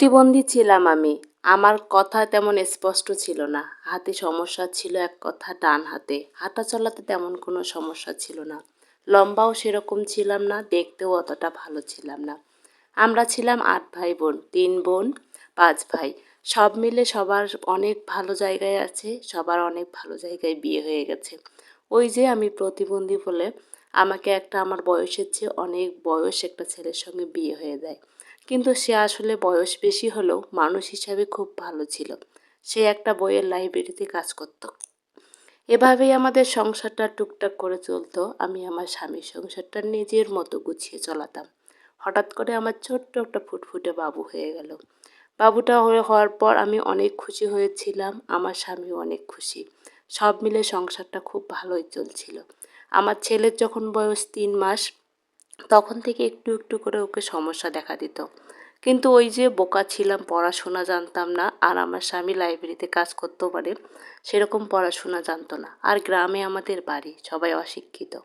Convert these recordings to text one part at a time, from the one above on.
প্রতিবন্ধী ছিলাম আমি। আমার কথা তেমন স্পষ্ট ছিল না। হাতে সমস্যা ছিল এক কথা ডান হাতে। হাঁটা চলাতে তেমন কোনো সমস্যা ছিল না। লম্বাও সেরকম ছিলাম না, দেখতেও অতটা ভালো ছিলাম না। আমরা ছিলাম আট ভাই বোন, তিন বোন, পাঁচ ভাই। সব মিলে সবার অনেক ভালো জায়গায় আছে, সবার অনেক ভালো জায়গায় বিয়ে হয়ে গেছে। ওই যে আমি প্রতিবন্ধী বলে আমাকে একটা আমার বয়সের চেয়ে অনেক বয়স একটা ছেলের সঙ্গে বিয়ে হয়ে যায় কিন্তু সে আসলে বয়স বেশি হলেও মানুষ হিসাবে খুব ভালো ছিল। সে একটা বইয়ের লাইব্রেরিতে কাজ করত। এভাবেই আমাদের সংসারটা টুকটাক করে চলতো। আমি আমার স্বামীর সংসারটা নিজের মতো গুছিয়ে চলাতাম। হঠাৎ করে আমার ছোট্ট একটা ফুটফুটে বাবু হয়ে গেল। বাবুটা হয়ে হওয়ার পর আমি অনেক খুশি হয়েছিলাম। আমার স্বামীও অনেক খুশি। সব মিলে সংসারটা খুব ভালোই চলছিল। আমার ছেলের যখন বয়স তিন মাস তখন থেকে একটু একটু করে ওকে সমস্যা দেখা দিত। কিন্তু ওই যে বোকা ছিলাম, পড়াশোনা জানতাম না, আর আমার স্বামী লাইব্রেরিতে কাজ করতেও পারে, সেরকম পড়াশোনা জানতো না। আর গ্রামে আমাদের বাড়ি, সবাই অশিক্ষিত।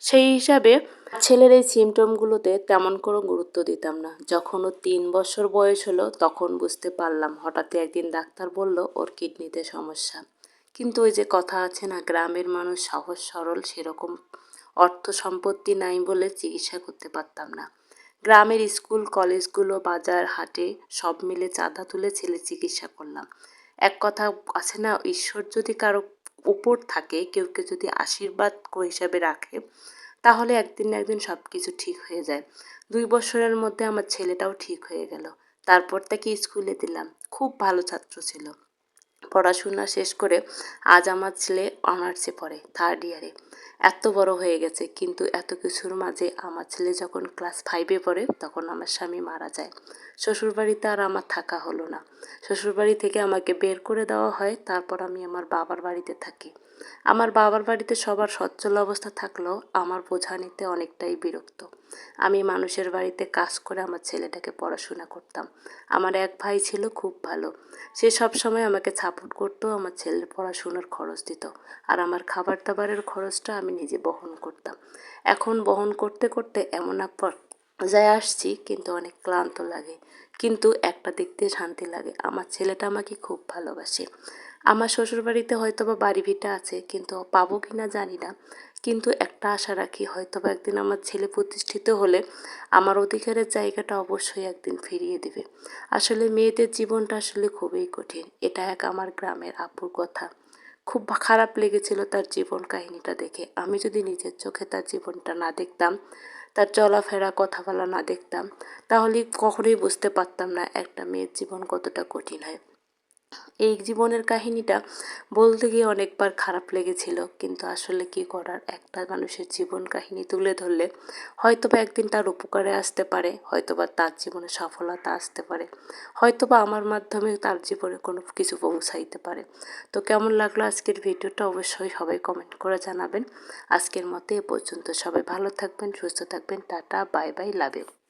সেই হিসাবে ছেলের এই সিমটমগুলোতে তেমন কোনো গুরুত্ব দিতাম না। যখন ও তিন বছর বয়স হলো, তখন বুঝতে পারলাম হঠাৎ একদিন ডাক্তার বলল, ওর কিডনিতে সমস্যা। কিন্তু ওই যে কথা আছে না, গ্রামের মানুষ সহজ সরল সেরকম অর্থ সম্পত্তি নাই বলে চিকিৎসা করতে পারতাম না। গ্রামের স্কুল, কলেজগুলো, বাজার, হাটে সব মিলে চাঁদা তুলে ছেলে চিকিৎসা করলাম। এক কথা আছে না, ঈশ্বর যদি কারও উপর থাকে কেউকে যদি আশীর্বাদ হিসাবে রাখে, তাহলে একদিন না একদিন সব কিছু ঠিক হয়ে যায়। দুই বছরের মধ্যে আমার ছেলেটাও ঠিক হয়ে গেল। তারপর তাকে স্কুলে দিলাম। খুব ভালো ছাত্র ছিল। পড়াশোনা শেষ করে আজ আমার ছেলে অনার্সে পড়ে থার্ড ইয়ারে এত বড় হয়ে গেছে, কিন্তু এত কিছুর মাঝে আমার ছেলে যখন ক্লাস ফাইভে পড়ে, তখন আমার স্বামী মারা যায়। শ্বশুরবাড়িতে আর আমার থাকা হলো না। শ্বশুরবাড়ি থেকে আমাকে বের করে দেওয়া হয়, তারপর আমি আমার বাবার বাড়িতে থাকি। আমার বাবার বাড়িতে সবার সচ্ছল অবস্থা থাকলেও আমার বোঝা নিতে অনেকটাই বিরক্ত। আমি মানুষের বাড়িতে কাজ করে আমার ছেলেটাকে পড়াশোনা করতাম। আমার এক ভাই ছিল খুব ভালো। সে সব সময় আমাকে সাপোর্ট করতো, আমার ছেলের পড়াশোনার খরচ দিত আর আমার খাবার দাবারের খরচটা আমি নিজে বহন করতাম। এখন বহন করতে করতে এমন এক যায় আসছি, কিন্তু অনেক ক্লান্ত লাগে। কিন্তু একটা দিক দিয়ে শান্তি লাগে। আমার ছেলেটা আমাকে খুব ভালোবাসে। আমার শ্বশুরবাড়িতে হয়তো বা বাড়ি ভিটা আছে, কিন্তু পাবো কি না জানি না। কিন্তু একটা আশা রাখি হয়তো বা একদিন আমার ছেলে প্রতিষ্ঠিত হলে আমার অধিকারের জায়গাটা অবশ্যই একদিন ফিরিয়ে দেবে। আসলে মেয়েদের জীবনটা আসলে খুবই কঠিন, এটা এক আমার গ্রামের আপুর কথা। খুব খারাপ লেগেছিল তার জীবন কাহিনীটা দেখে। আমি যদি নিজের চোখে তার জীবনটা না দেখতাম, তার চলাফেরা কথা বলা না দেখতাম, তাহলে কখনোই বুঝতে পারতাম না একটা মেয়ের জীবন কতটা কঠিন হয়। এই জীবনের কাহিনীটা বলতে গিয়ে অনেকবার খারাপ লেগেছিল। কিন্তু আসলে কি করার? একটা মানুষের জীবন কাহিনী তুলে ধরলে হয়তোবা একদিন তার উপকারে আসতে পারে, হয়তোবা তার জীবনে সফলতা আসতে পারে, হয়তোবা আমার মাধ্যমে তার জীবনে কোনো কিছু পৌঁছাইতে পারে। তো কেমন লাগল আজকের ভিডিওটা অবশ্যই সবাই কমেন্ট করে জানাবেন। আজকের মতো এ পর্যন্ত সবাই ভালো থাকবেন, সুস্থ থাকবেন, tata bye bye love you